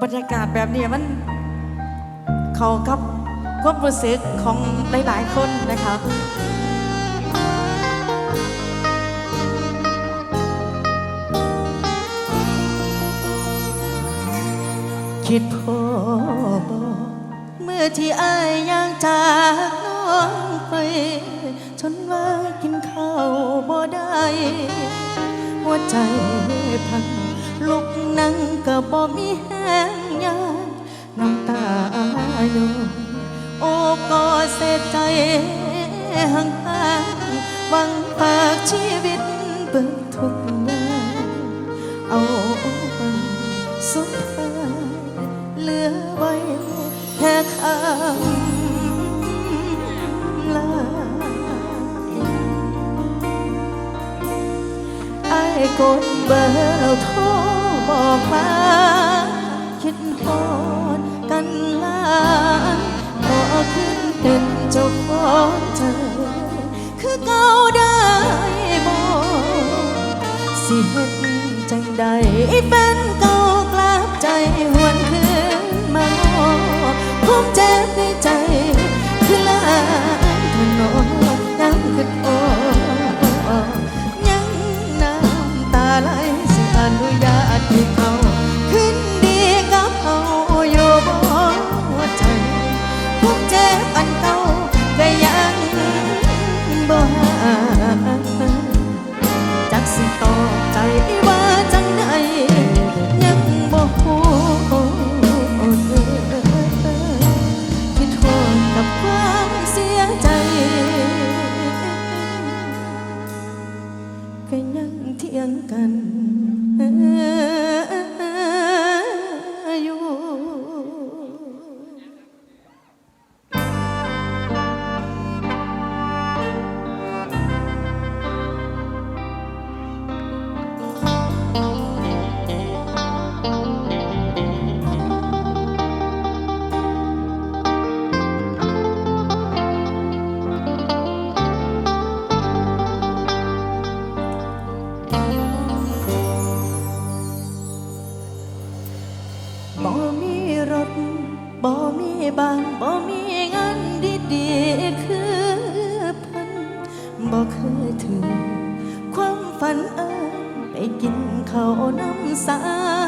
บรรยากาศแบบนี้มันเขากับความรู้สึกของหลาย ๆ คนนะคะคิดพอบเมื่อที่อายย่างจากน้องไปจนว่ากินข้าวบ่ได้ หัวใจพัง ลุกนั่งก็บ่มีแห้งยานน้ำตาโยนโอ้ก็เสียใจห่างห่างๆหวังฝากชีวิตเบิกทุกอย่างเอาวันสุดท้ายเหลือไว้แค่คำลาไอ้กดเบอร์เราโทร บอกมาคิดฮอดกันลายขอขึ้นเป็นเจ้าของใจคือเก่าได้บ่สิเฮ็ดจังใดเป็นเก่ากลับใจหวนคืนมาง้อภูมิเจ็บในใจ คือลานถนน กินข้าน้ำสา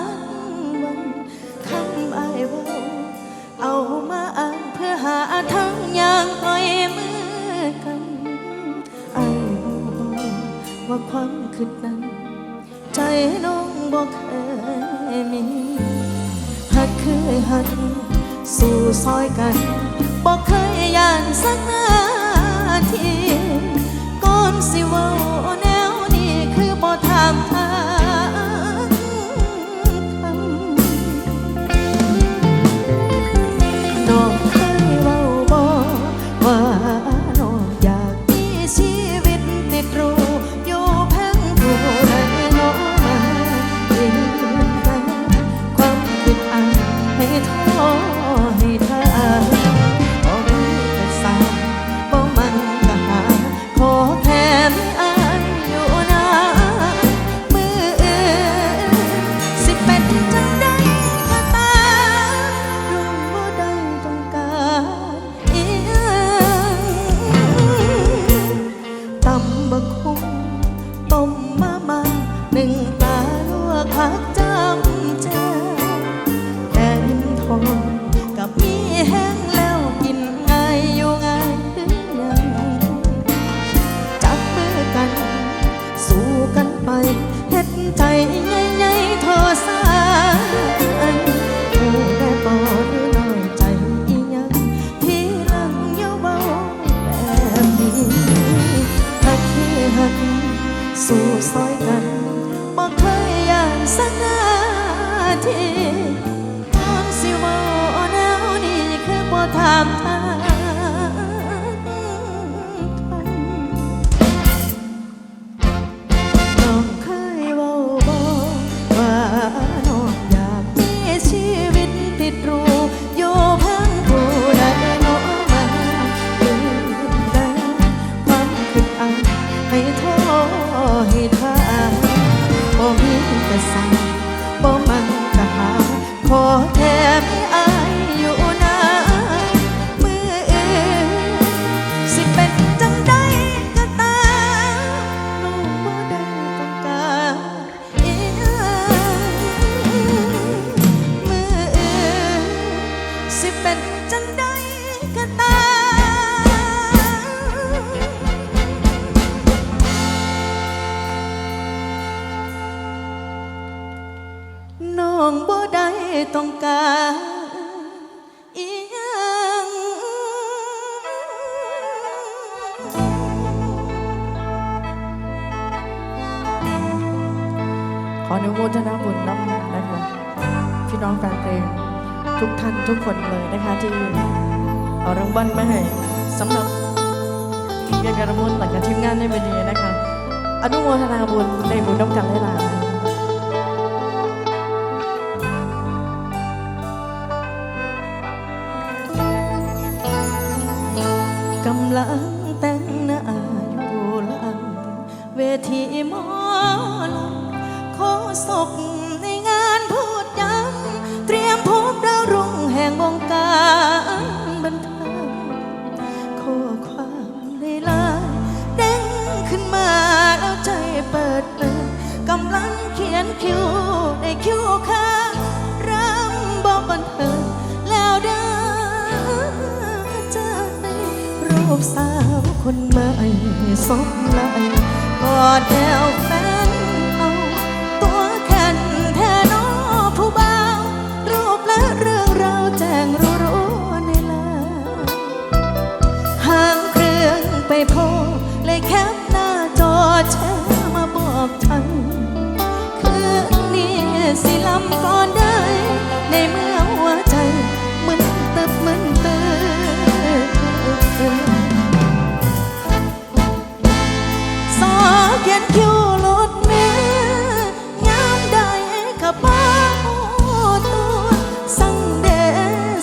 มวันคำไอายเว่าเอามาอ่านเพื่อหาทางอย่างปล่อยมือกันไอ้บ่ว่าความคิดนั้น ใจน้องบ่เคยมีหักคือหักสู่ซอยกันบอกเคยย่านสักนาทีก่อนสิว่าแนวนี้คือบ่ถามทา ใจ ต้องการอีหยังขออนุโมทนาบุญน้ำนะคะพี่น้องแฟนเพลงทุกท่านทุกคนเลยนะคะที่เอารางวัลมาให้สำหรับเกียรติการบุญหลังจากทีมงานในวันนี้นะคะอนุโมทนาบุญในบุญน้ำกันหลาำลังแต่งหน้าอยู่หลังเวทีหมอลำโคศกในงานพูดย้ำเตรียมพบดาวรุ่งแห่งวงการบันเทิงข้อความในไลน์เด้งขึ้นมาแล้วใจเปิดเปิดกำลังเขียนคิวในคิวข้า รูปสาวคนใหม่สมไหลกอดแอวแฟนเอาตัวแข็นแทนอผู้บ่าวรูปและเรื่องราวแจ้งรู้รู้ในลน์ห่างเครื่องไปโพเลยแคปหน้าจอแชร์มาบอกฉันคืนนี้สิลำก่อนได้ในเมื่อ ยนคิวรถเมล์ยามใดกระเป๋าตัวสั่งเด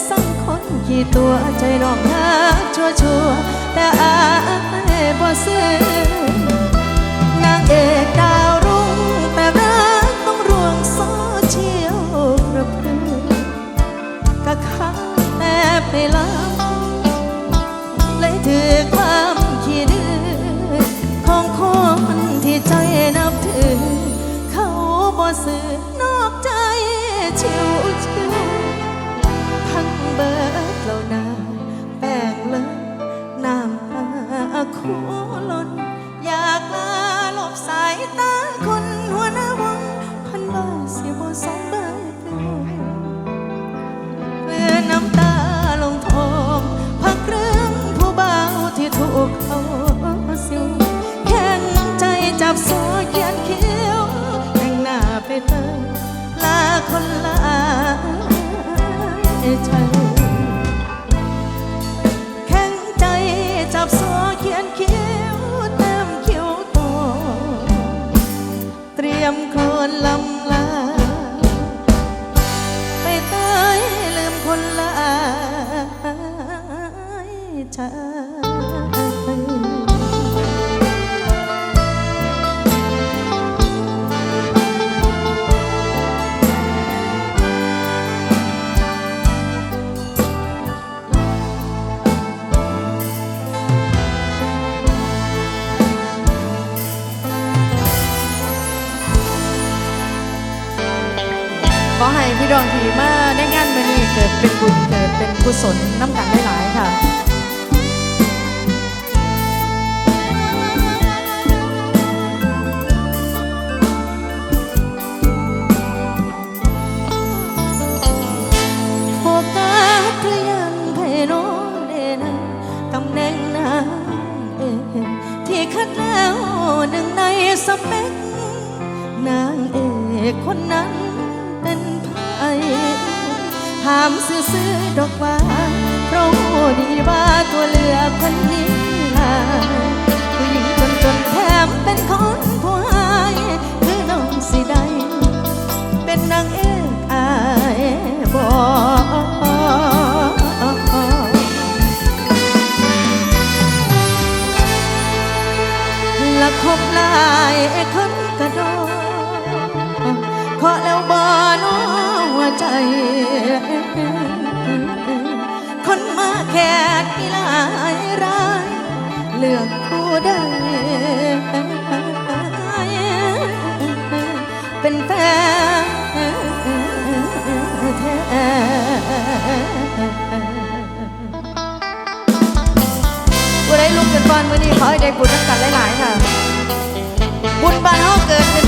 สั่งคนขี่ตัวใจน้องหาชัวชัวแต่อายบ่ซื้อนางเอกดาวรุ่งแต่รักต้องรวงโซเชียลกระพือกะข้าแต่ไปลำ สื่อนอกใจชิวชิวพังเบิดเหล่านา พี่ดองทีมาได้งานมื่อนี้เกิดเป็นบุญเกิดเป็นกุศลน้ำกันได้หลายๆค่ะโฟกัสหรือยไพโนเดนะตำแหน่งนางเอกที่คัดแล้วหนึ่งในสเปคนางเอกคนนั้น ถามซื้อๆดอกว่าเพราะดีว่าตัวเลือกคน เป็นแฟนแท้ผู้ใดลุกเป็นบอลมื่อนี้ขอให้ได้บุญน้ำกันหลาย ๆ ค่ะ บุญบานเฮาเกิดเป็น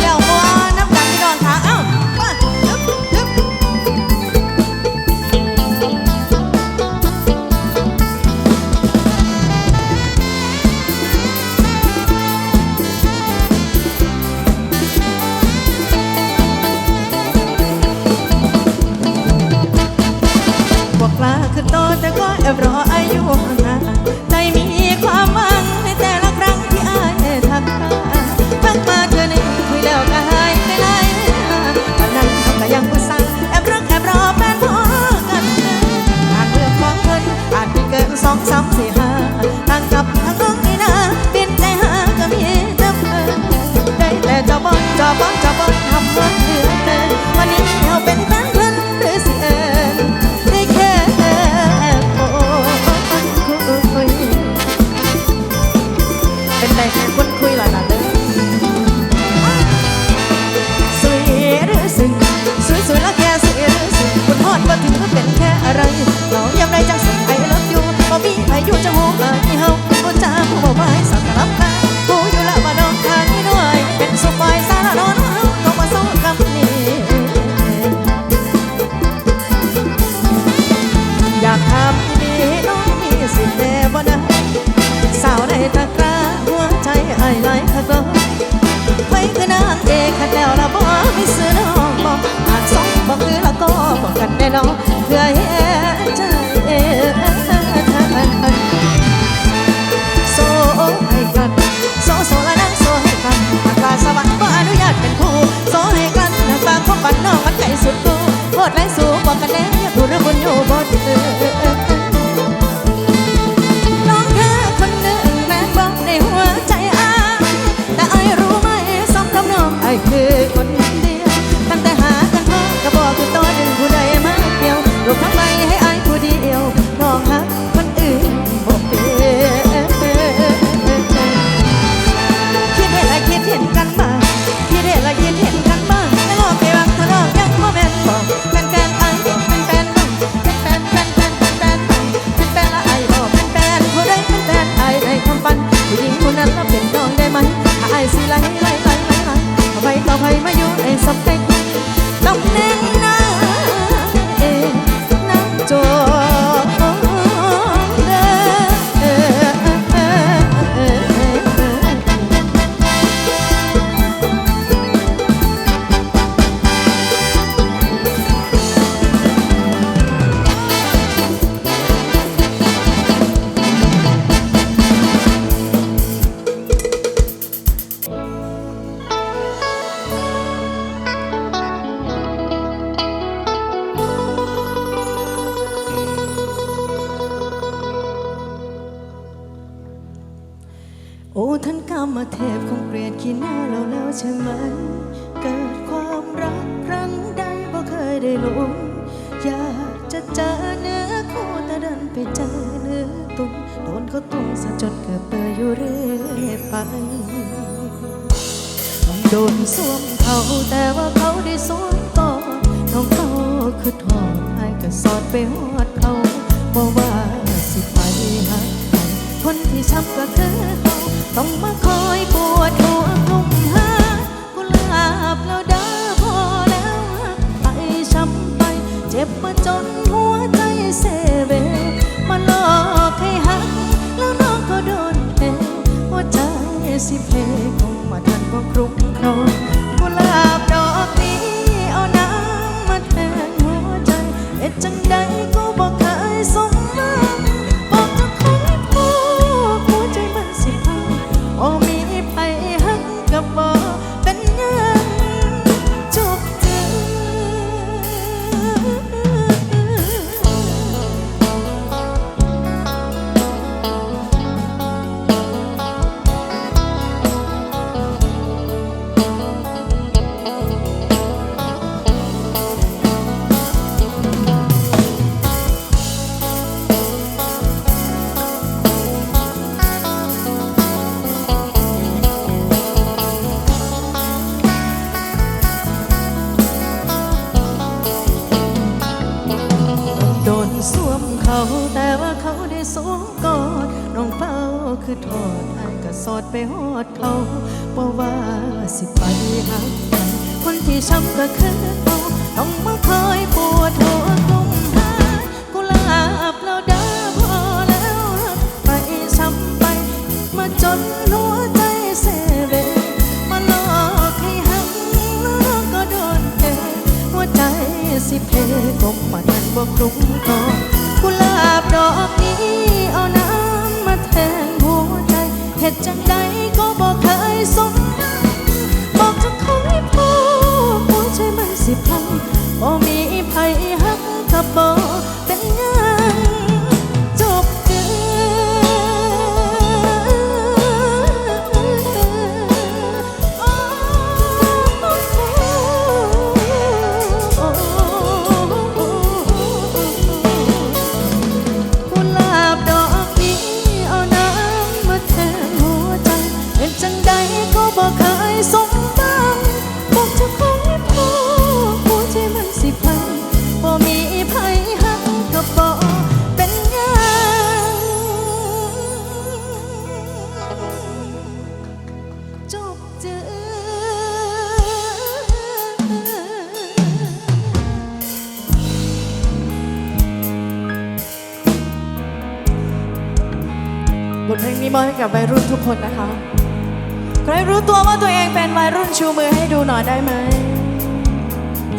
คือโตแต่ก็แอบรออายุ 回来了。 บ่ไว้คือนางเอกขัดแล้วละบอกไม่ซื้อน้องบ่อาจสองบ่คือละก็บ่กันแน่นอน ก็ต้องสะจนเกิดเปยอยู่เรื่อยไปน้องโดนสวมเขาแต่ว่าเขาได้สวมต่อน้องเขาคือทอดไอ้ก็สอดไปหอดเขาบอกว่าสิไปหาคนที่ช้ำก็เธอเขาต้องมาคอยปวดหัวกลุ่มหากุลาบแล้วดาอพอแล้วไปช้ำไป เจ็บมาจนหัวใจเสเวมาหลอกให้ สิเพลงมาทันบ่ครุ่กครอง บ่คือเก่าต้องมาคอยปวดหัวกุมหากุหลาบแล้วเดาพอแล้วไปซ้ำไปมาจนหัวใจเสเวมาหลอกให้หักแล้วก็โดนเทหัวใจสิเพกบมันบ่กลุ้มก่อ ทเพลงนี้มอบให้กับวัยรุ่นทุกคนนะคะ ใครรู้ตัวว่าตัวเองเป็นวัยรุ่นชูมือให้ดูหน่อยได้ไหม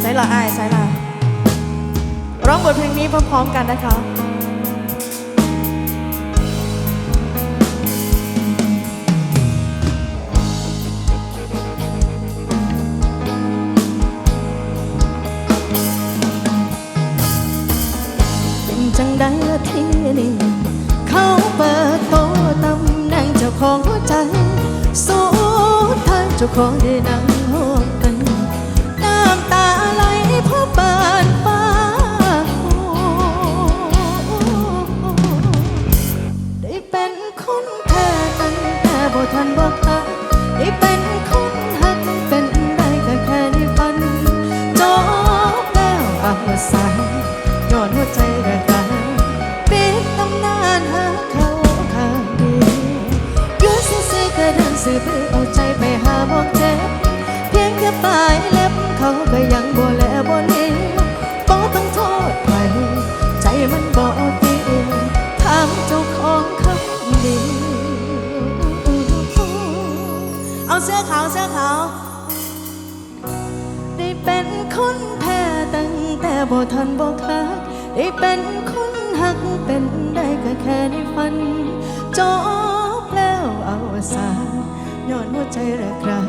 ใช่ละอายใช่ละร้องบทเพลงนี้พร้อมๆกันนะคะ করে না บ่ขาดได้เป็นคนหักเป็นได้ก็แค่ในฝันจบแล้วเอาสาย้อนหัวใจระครัา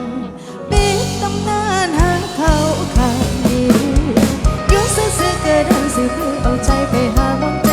ปิดตำนานหาเขาข้างนี้ยุ่งซื้อก็ดันสิเพื่อเอาใจไปหาวัง